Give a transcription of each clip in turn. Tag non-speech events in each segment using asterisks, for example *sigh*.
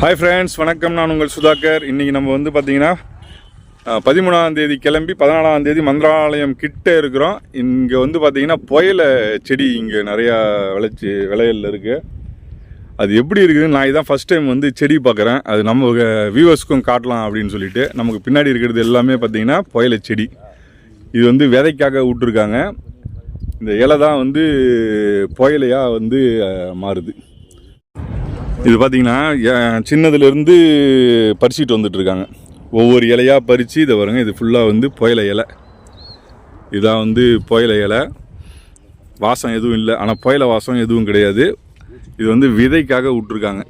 Hi friends வணக்கம். நான் உங்கள் சுதாகர். இன்றைக்கி நம்ம வந்து பார்த்தீங்கன்னா பதிமூணாம் தேதி கிளம்பி பதினாலாம் தேதி மந்திராலயம் கிட்டே இருக்கிறோம். இங்கே வந்து பார்த்தீங்கன்னா புயலை செடி இங்கே நிறையா விளைச்சி விளையல் இருக்குது அது எப்படி இருக்குதுன்னு நான் இதான் ஃபஸ்ட் டைம் வந்து செடி பார்க்குறேன். அது நம்ம வியூவர்ஸ்க்கும் காட்டலாம் அப்படின்னு சொல்லிட்டு நமக்கு பின்னாடி இருக்கிறது எல்லாமே பார்த்தீங்கன்னா புயல செடி. இது வந்து விதைக்காக விட்டுருக்காங்க. இந்த இலை தான் வந்து புயலையாக வந்து மாறுது. இது பார்த்தீங்கன்னா சின்னதுலேருந்து பறிச்சிட்டு வந்துட்டுருக்காங்க ஒவ்வொரு இலையாக பறித்து இதை வருங்க இது ஃபுல்லாக வந்து புயல இலை. இதான் வந்து புயல இலை. வாசம் எதுவும் இல்லை. ஆனால் புயல வாசம் எதுவும் கிடையாது. இது வந்து விதைக்காக விட்ருக்காங்க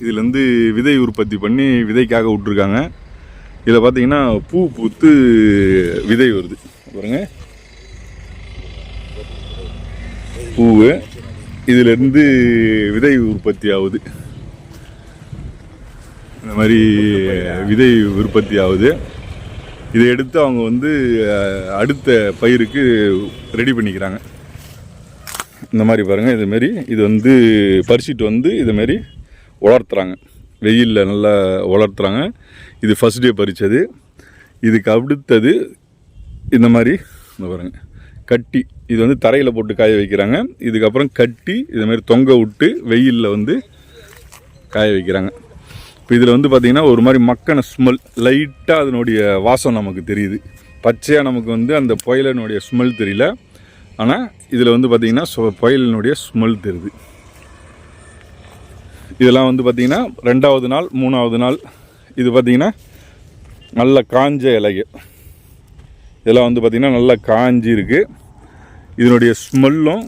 இதுலேருந்து விதை உற்பத்தி பண்ணி விதைக்காக விட்ருக்காங்க இதில் பார்த்தீங்கன்னா பூ பூத்து விதை வருது. பாருங்க. பூவு. இதிலிருந்து விதை உற்பத்தி ஆகுது. இந்த மாதிரி விதை உற்பத்தி ஆகுது இதை எடுத்து அவங்க வந்து அடுத்த பயிருக்கு ரெடி பண்ணிக்கிறாங்க. இந்த மாதிரி பாருங்கள் இதுமாரி இது வந்து பறிச்சிட்டு வந்து இதுமாரி வளர்த்துறாங்க. வெயிலில் நல்லா வளர்த்துறாங்க. இது ஃபஸ்ட் டே பறித்தது இதுக்கு அடுத்தது இந்த மாதிரி இந்த பாருங்க கட்டி இது வந்து தரையில் போட்டு காய வைக்கிறாங்க. இதுக்கப்புறம் கட்டி இதுமாரி தொங்க விட்டு வெயிலில் வந்து காய வைக்கிறாங்க. இப்போ இதில் வந்து பார்த்திங்கன்னா ஒரு மாதிரி மக்கான ஸ்மெல் லைட்டாக அதனுடைய வாசம் நமக்கு தெரியுது. பச்சையாக நமக்கு வந்து அந்த புயலினுடைய ஸ்மெல் தெரியல. ஆனால் இதில் வந்து பார்த்திங்கன்னா புயலினுடைய ஸ்மெல் தெரியுது. இதெல்லாம் வந்து பார்த்திங்கன்னா ரெண்டாவது நாள் மூணாவது நாள் இது பார்த்திங்கன்னா நல்ல காஞ்ச இலைகள். இதெல்லாம் வந்து பார்த்திங்கன்னா நல்லா காஞ்சி இருக்கு இதனுடைய ஸ்மெல்லும்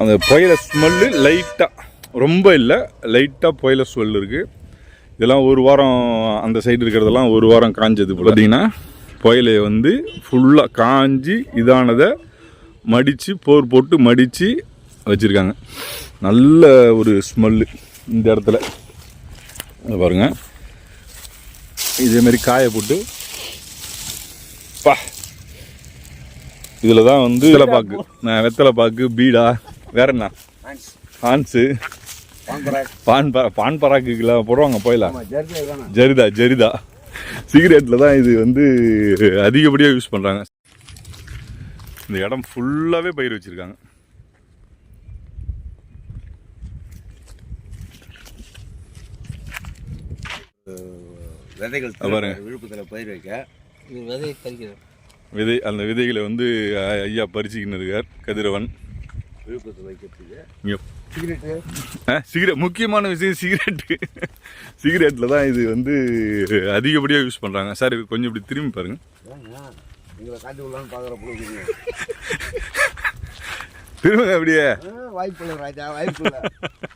அந்த புயல ஸ்மெல்லு லைட்டாக ரொம்ப இல்லை. லைட்டாக புயல ஸ்மெல் இருக்குது இதெல்லாம் ஒரு வாரம் அந்த சைடு இருக்கிறதெல்லாம் ஒரு வாரம் காஞ்சது பார்த்தீங்கன்னா புயலை வந்து ஃபுல்லாக காஞ்சி இதானதை மடித்து போர் போட்டு மடித்து வச்சுருக்காங்க. நல்ல ஒரு ஸ்மெல்லு இந்த இடத்துல. இங்க பாருங்க. இதேமாரி காய போட்டு. பா. இதில் தான் வந்து வெத்தலை பாக்கு வெத்தலை பாக்கு பீடா. வேற என்ன? ஹான்ஸு பான் பான் பராக்குக்கெல்லாம் போடுவாங்க போயிடலாம். ஜரிதா ஜரிதா சிகரெட்டில் தான் இது வந்து அதிகப்படியாக யூஸ் பண்ணுறாங்க இந்த இடம் ஃபுல்லாகவே பயிர் வச்சுருக்காங்க. விதைகள் பாருங்க. விழுப்புரத்தில் பயிர் வைக்க. இது விதையை பறிக்கிறது. விதை அந்த விதைகளை வந்து ஐயா பறிச்சுக்கின்னு இருக்கார் கதிரவன். விழுப்புரத்தில் வைக்கிறதுக்கு சிகரெட்டு? சிகரெட் முக்கியமான விஷயம் சிகரெட்டு. சிகரெட்டில் தான் இது வந்து அதிகப்படியாக யூஸ் பண்ணுறாங்க சார் இது கொஞ்சம் இப்படி திரும்பி பாருங்க. உங்களை காட்டி விடலான்னு பார்க்குற திரும்புங்க அப்படியே. வாய்ப்பு இல்லை ராஜா வாய்ப்பு இல்லை *laughs*